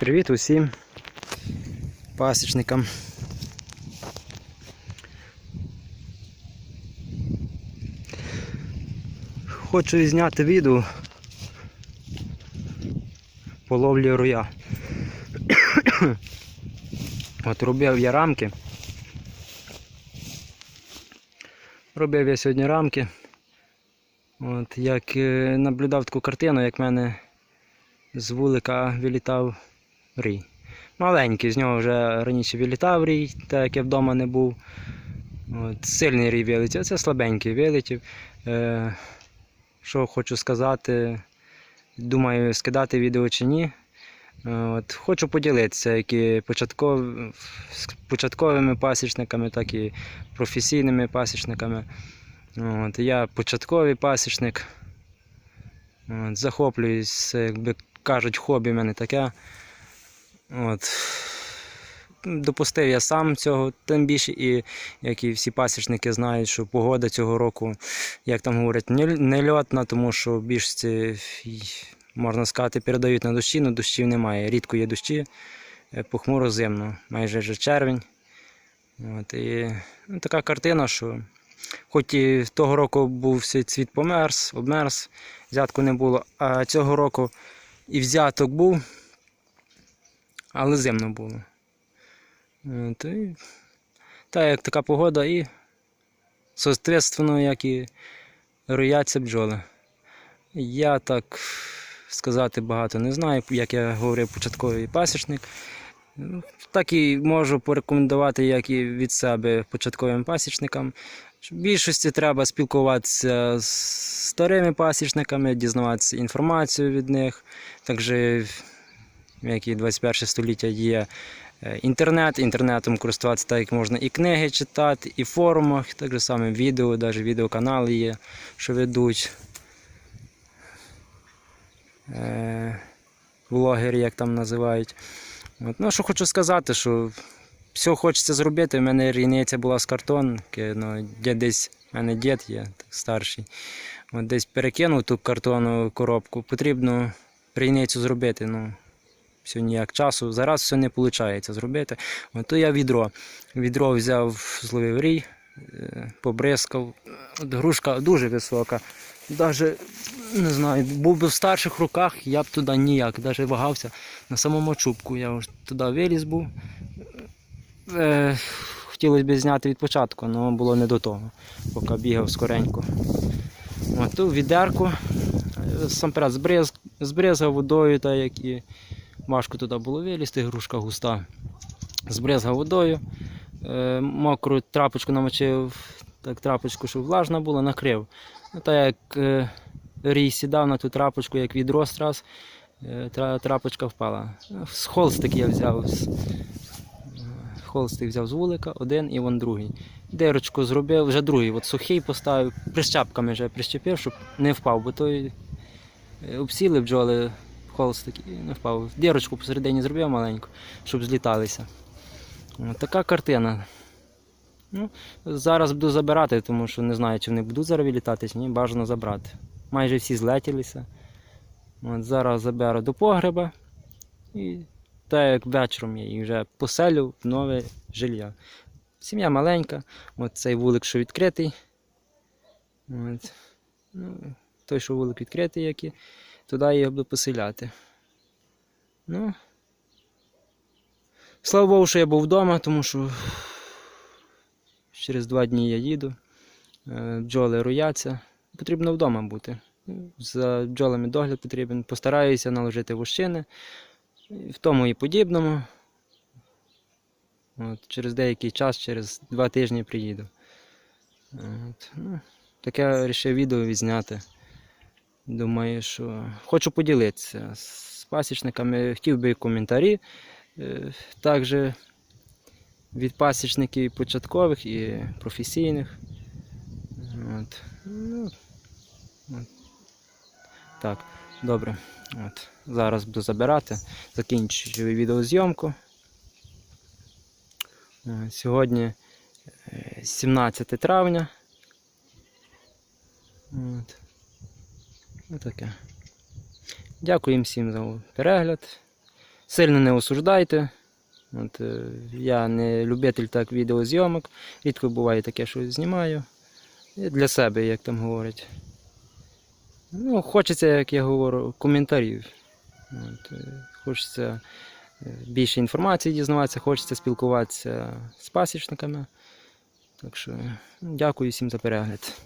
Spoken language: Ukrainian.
Привіт усім пасічникам. Хочу зняти відео по ловлі руя. От робив я рамки. Робив я сьогодні рамки. От, як е, наблюдав таку картину, як в мене з вулика вилітав рій. Маленький, з нього вже раніше вилітав рій, так як я вдома не був. От, сильний рій вилетів, це слабенький вилетів. Е, що хочу сказати, думаю, скидати відео чи ні. От, хочу поділитися як початков... з початковими пасічниками, так і професійними пасічниками. От, я початковий пасічник. От, захоплююсь, якби кажуть, хобі в мене таке. От. Допустив я сам цього, тим більше, і як і всі пасічники знають, що погода цього року, як там говорять, не- нельотна, тому що більшості, можна сказати, передають на дощі, але дощів немає. Рідко є дощі, е, похмуро зимно, майже вже червень. От, і ну, така картина, що хоч і того року був всей цвіт померз, обмерз, взятку не було, а цього року і взяток був, але зимно було. І, та як така погода і соответственно, як і рояться бджоли. Я так сказати багато не знаю, як я говорив, початковий пасічник. Ну, Так і можу порекомендувати, як і від себе початковим пасічникам. В більшості треба спілкуватися з старими пасічниками, дізнаватися інформацію від них. Також, як і 21 століття є е, інтернет, інтернетом користуватися так, як можна і книги читати, і в форумах, так же саме відео, навіть відеоканали є, що ведуть. Е, Блогери, як там називають. Ну, що хочу сказати, що все хочеться зробити. У мене рійниця була з картонки, ну, де десь в мене дід є старший. От десь перекинув ту картонну коробку. Потрібно рійницю зробити. Ну, все ніяк часу. Зараз все не виходить зробити. От то я відро. Відро взяв, зловив рій, е, побризкав. Грушка дуже висока. Даже, не знаю, був би в старших руках, я б туди ніяк, навіть вагався на самому чубку. Я туди виліз був. Е, хотілося б зняти від початку, але було не до того, поки бігав скоренько. От, ту відерку, е, сам збриз, збризгав водою, так як і важко туди було вилізти, грушка густа. Збризгав водою, е, мокру трапочку намочив, так трапочку, щоб влажна була, накрив. Ну, так як е, рій сідав на ту трапочку, як відро страс, е, трапочка впала. Холстик я взяв. Холстик взяв з вулика, один і вон другий. Дирочку зробив, вже другий, от сухий поставив, прищепками вже прищепив, щоб не впав, бо той обсіли бджоли холстик і не впав. Дирочку посередині зробив маленьку, щоб зліталися. Така картина. Ну, зараз буду забирати, тому що не знаю, чи вони будуть зараз вилітати, чи ні, бажано забрати. Майже всі злетілися. От зараз заберу до погреба і так як вечором я їх вже поселю в нове жилья. Сім'я маленька, от цей вулик, що відкритий. От. Ну, той, що вулик відкритий, який, туди я його буду поселяти. Ну, слава Богу, що я був вдома, тому що через два дні я їду. Е, Бджоли рояться. Потрібно вдома бути. За бджолами догляд потрібен. Постараюся наложити вощини в тому і подібному. От, через деякий час, через два тижні приїду. От, ну, таке вирішив відео відзняти. Думаю, що хочу поділитися з пасічниками. Хотів би коментарі. е, Також від пасічників початкових і професійних. От. Ну, от. Так, добре. От. Зараз буду забирати. Закінчую відеозйомку. Е, Сьогодні е, 17 травня. От. Отаке. Дякую всім за перегляд. Сильно не осуждайте. От, е, я не любитель так відеозйомок. Рідко буває таке, що знімаю. І для себе, як там говорять. Ну, хочеться, як я говорю, коментарів. От, е, хочеться е, більше інформації дізнаватися, хочеться спілкуватися з пасічниками. Так що ну, дякую всім за перегляд.